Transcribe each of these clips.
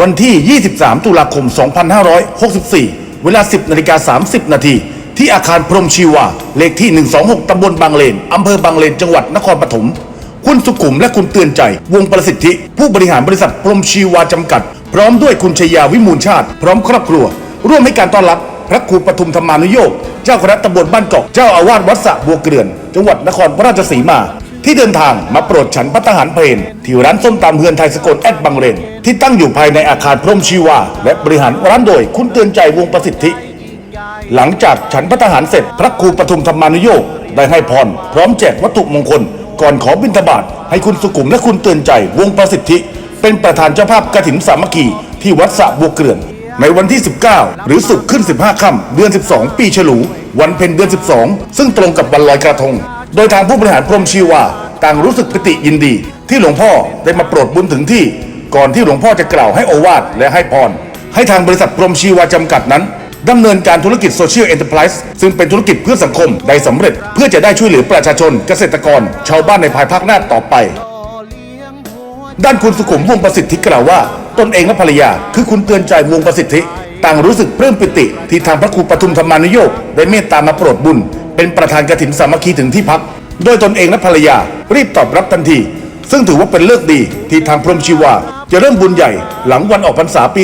วันที่ 23 ตุลาคม 2564 เวลา 10นาฬิกา30 นาทีที่อาคารพรมชีวา เลขที่ 126 ตำบลบางเลน อำเภอบางเลน จังหวัดนครปฐม คุณสุขุมและคุณเตือนใจ วงประสิทธิ ผู้บริหารบริษัทพรมชีวาจำกัด พร้อมด้วยคุณชยาวิมูลชาติ พร้อมครอบครัว ร่วมให้การต้อนรับ พระครูปทุมธรรมานุโยก เจ้าคณะตำบลบ้านเกาะ เจ้าอาวาสวัดสะบัวเกลื่อน จังหวัดนครราชสีมา ที่เดินทางมาโปรดฉันพัตหารเพลนที่ร้านส้มตำเฮือนไทยสกลแอดบางเลนที่ตั้งอยู่ภายในอาคารพรมชีวา และบริหารร้านโดยคุณเตือนใจวงประสิทธิ หลังจากฉันพัฒหารเสร็จ พระครูปทุมธรรมานุโยกได้ให้พร พร้อมแจกวัตถุมงคล ก่อนขอบิณฑบาตให้คุณสุขุมและคุณเตือนใจวงประสิทธิ เป็นประธานเจ้าภาพกฐินสามัคคีที่วัดสระบัวเกลื่อนในวันที่ 19 หรือศุกขึ้น 15 ค่ำเดือน 12 ปีฉลู วันเพ็ญเดือน 12 ซึ่งตรงกับวันลอยกระทง โดยทางผู้บริหารพรมชีวาต่างรู้สึกปิติยินดี ที่หลวงพ่อได้มาโปรดบุญถึงที่ ก่อนที่หลวงพ่อจะกล่าวให้โอวาทและให้พร ให้ทางบริษัทพรมชีวาจำกัดนั้นดำเนินการธุรกิจโซเชียลเอ็นเตอร์ไพรส์ซึ่งเป็นธุรกิจเพื่อสังคมได้สำเร็จ เพื่อจะได้ช่วยเหลือประชาชนเกษตรกร ชาวบ้านในภายภาคหน้าต่อไป ด้านคุณสุขุมวงประสิทธิกล่าวว่า ตนเองและภรรยา คือคุณเตือนใจวงประสิทธิ ต่างรู้สึกปลื้มปิติ ที่ทางพระครูปทุมธรรมานุโยกได้เมตตามาโปรดบุญ เป็นประธานกรถินสามัคคีถึงที่พัก โดยตนเองและภรรยารีบตอบรับทันที ซึ่งถือว่าเป็นเลิกดีที่ทางพรมชีวา จะเริ่มบุญใหญ่หลังวันออกพรรษาปี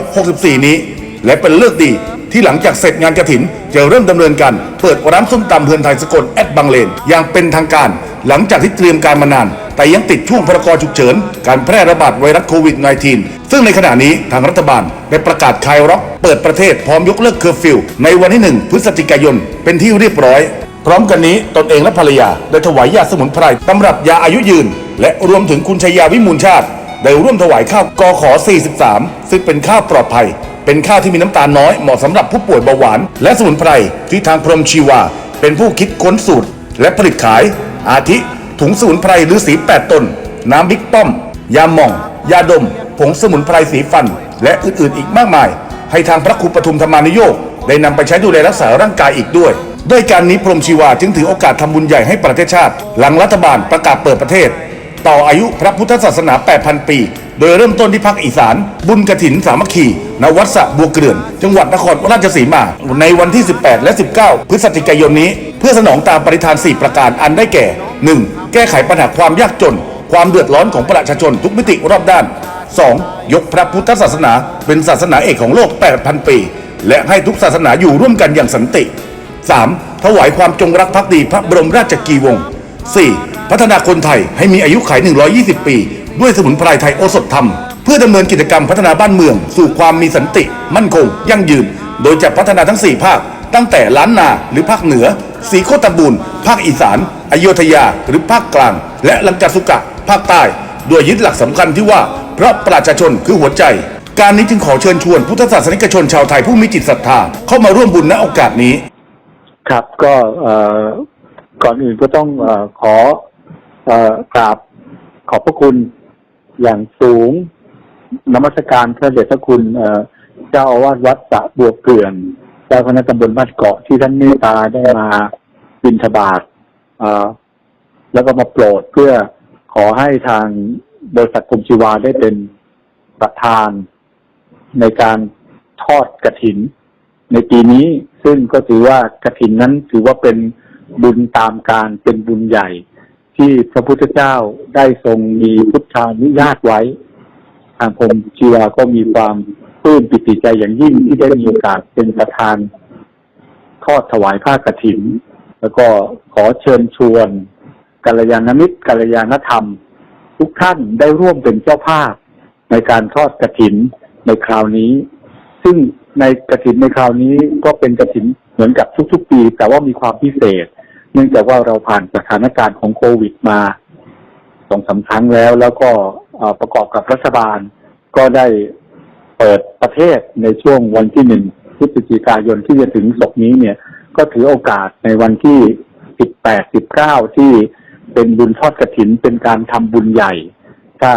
2564 นี้ และเป็นเลิกดีที่หลังจากเสร็จงานกระถินจะเริ่มดำเนินการเปิดร้านส้มตำเฮือนไทยสกลแอดบางเลนอย่างเป็นทางการ หลังจากที่เตรียมการมานาน แต่ยังติดช่วงพรกฉุกเฉิน การแพร่ระบาดไวรัสโควิด -19 ซึ่งในขณะนี้ทางรัฐบาลได้ประกาศคลายล็อกเปิดประเทศพร้อมยกเลิกเคอร์ฟิวในวันที่ 1 พฤศจิกายน เป็นที่เรียบร้อย พร้อมกันนี้ตนเองและภรรยาได้ถวายยาสมุนไพรตำรับยาอายุยืน และรวมถึงคุณชยาวิมูลชาติ ได้ร่วมถวายข้าวกอขอ 43 ซึ่งเป็นข้าวปลอดภัย เป็นข้าวที่มีน้ำตาลน้อยเหมาะสำหรับผู้ป่วยเบาหวาน และสมุนไพรที่ทางพรหมชีวา เป็นผู้คิดค้นสูตร และผลิตขายอาทิ ถุงสมุนไพรหรือสี 8ตน น้ำบิ๊กป้อม ยาหม่อง ยาดม ผงสมุนไพรสีฟัน และอื่นๆอีกมากมาย ให้ทางพระครูปทุมธรรมานุโยกได้นำไปใช้ดูแลรักษาร่างกายอีกด้วย ด้วยการนี้พรมชีวาจึงถือโอกาสทำบุญใหญ่ให้ประเทศชาติ หลังรัฐบาลประกาศเปิดประเทศ ต่ออายุพระพุทธศาสนา 8,000 ปี โดยเริ่มต้นที่ภาคอีสาน บุญกระถินสามัคคีณวัดสะบัวเกลื่อน จังหวัดนครราชสีมา ในวันที่ 18 และ 19 พฤศจิกายนนี้ เพื่อสนองตามปริธาน 4 ประการอันได้แก่ 1. แก้ไขปัญหาความยากจน ความเดือดร้อนของประชาชนทุกมิติรอบด้าน 2. ยกพระพุทธศาสนาเป็นศาสนาเอกของโลก 8,000 ปี และให้ทุกศาสนาอยู่ร่วมกันอย่างสันติ 3. ถวายความจงรักภักดีพระบรมราชกีวงศ์ 4. พัฒนาคนไทยให้มีอายุขัย 120 ปี ด้วยสมุนไพรไทยโอสถธรรม เพื่อดำเนินกิจกรรมพัฒนาบ้านเมือง สู่ความมีสันติ มั่นคง ยั่งยืน โดยจะพัฒนาทั้ง 4 ภาค ตั้งแต่ล้านนาหรือภาคเหนือ สีโคตบูรณ์ภาคอีสานอโยธยาหรือภาคกลาง และลังกาสุกะ ภาคใต้โดยยึดหลักสำคัญที่ว่าพระประชาชนคือหัวใจ การนี้จึงขอเชิญชวนพุทธศาสนิกชนชาวไทยผู้มีจิตศรัทธาเข้ามาร่วมบุญณโอกาสนี้ ครับก็ก่อนอื่นก็ต้องอขออกราบขอบพระคุณอย่างสูงนมัสการพระเดชพระคุณเจ้าอาวาสวัดสะบัวเกลื่อน เจ้าคณะตำบลบ้านเกาะที่ท่านเมตตาได้มาบิณฑบาตแล้วก็มาโปรดเพื่อขอให้ทางบริษัทกรมชีวาได้เป็นประธานในการทอดกระถิน ในปีนี้ซึ่งก็ถือว่ากฐินนั้นถือว่าเป็นบุญตามการเป็นบุญใหญ่ ที่พระพุทธเจ้าได้ทรงมีพุทธานุญาตไว้ ทางผมชีวาก็มีความ ปลื้มปิติใจอย่างยิ่งที่ได้มีโอกาสเป็นประธานทอดถวายผ้ากฐิน แล้วก็ขอเชิญชวนกัลยาณมิตรกัลยาณธรรม ทุกท่านได้ร่วมเป็นเจ้าภาพ ในการทอดกฐินในคราวนี้ ซึ่งในกระถินในคราวนี้ก็เป็นกระถินเหมือนกับทุกๆปี แต่ว่ามีความพิเศษ เนื่องจากว่าเราผ่านสถานการณ์ของโควิดมาสองสามครั้งแล้ว แล้วก็ประกอบกับรัฐบาลก็ได้ เปิดประเทศในช่วงวันที่หนึ่งพฤศจิกายนที่จะถึงศกนี้เนี่ย ก็ถือโอกาสในวันที่สิบแปดสิบเก้าที่เป็นบุญทอดกระถินเป็นการทำบุญใหญ่ถ้า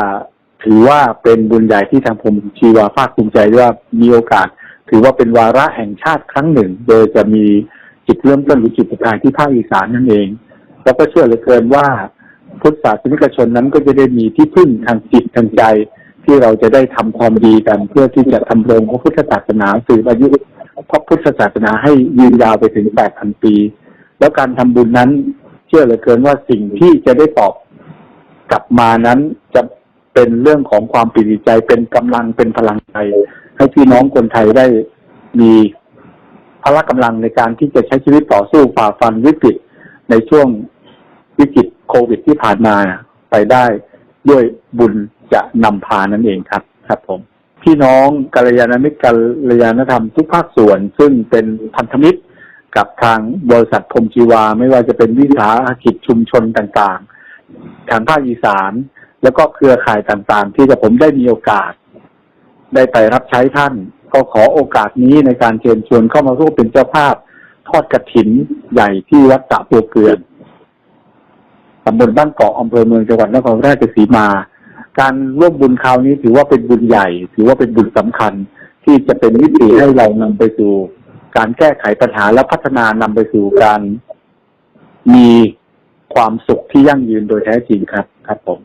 ถือว่าเป็นบุญใหญ่ที่ทางผมชีวาภาคภูมิใจว่ามีโอกาส ถือว่าเป็นวาระแห่งชาติครั้งหนึ่ง โดยจะมีจิตเริ่มต้นหรือจิตประกายที่ภาคอีสานนั่นเอง แล้วก็เชื่อเหลือเกินว่าพุทธศาสนิกชนนั้นก็จะได้มีที่พึ่งทางจิตทางใจ ที่เราจะได้ทำความดีกัน เพื่อที่จะทำรงพระพุทธศาสนาสืบอายุพระพุทธศาสนาให้ยืนยาวไปถึง8,000ปี แล้วการทำบุญนั้น เชื่อเหลือเกินว่าสิ่งที่จะได้ตอบกลับมานั้นจะเป็นเรื่องของความปิติใจเป็นกำลังเป็นพลังใจให้พี่น้องคนไทยได้มีพละกำลังในการที่จะใช้ชีวิตต่อสู้ฝ่าฟันวิกฤตในช่วงวิกฤตโควิดที่ผ่านมาไปได้ด้วยบุญ จะนำพานั่นเองครับครับผมพี่น้องกัลยาณมิตรกัลยาณธรรมทุกภาคส่วน ซึ่งเป็นพันธมิตรกับทางบริษัทพรมชีวา ไม่ว่าจะเป็นวิสาหกิจชุมชนต่างๆ ทางภาคอีสาน แล้วก็เครือข่ายต่างๆ ที่จะผมได้มีโอกาส ได้ไปรับใช้ท่าน ก็ขอโอกาสนี้ในการเชิญชวนเข้ามาร่วมเป็นเจ้าภาพ ทอดกระถินใหญ่ที่วัดตะปัวเกลือนตำบลบ้านเกาะอำเภอเมืองจังหวัดนครราชสีมา การร่วมบุญคราวนี้ถือว่าเป็นบุญใหญ่ ถือว่าเป็นบุญสำคัญ ที่จะเป็นวิธีให้เรานำไปสู่ การแก้ไขปัญหาและพัฒนานำไปสู่การมีความสุขที่ยั่งยืนโดยแท้จริงครับ ครับผม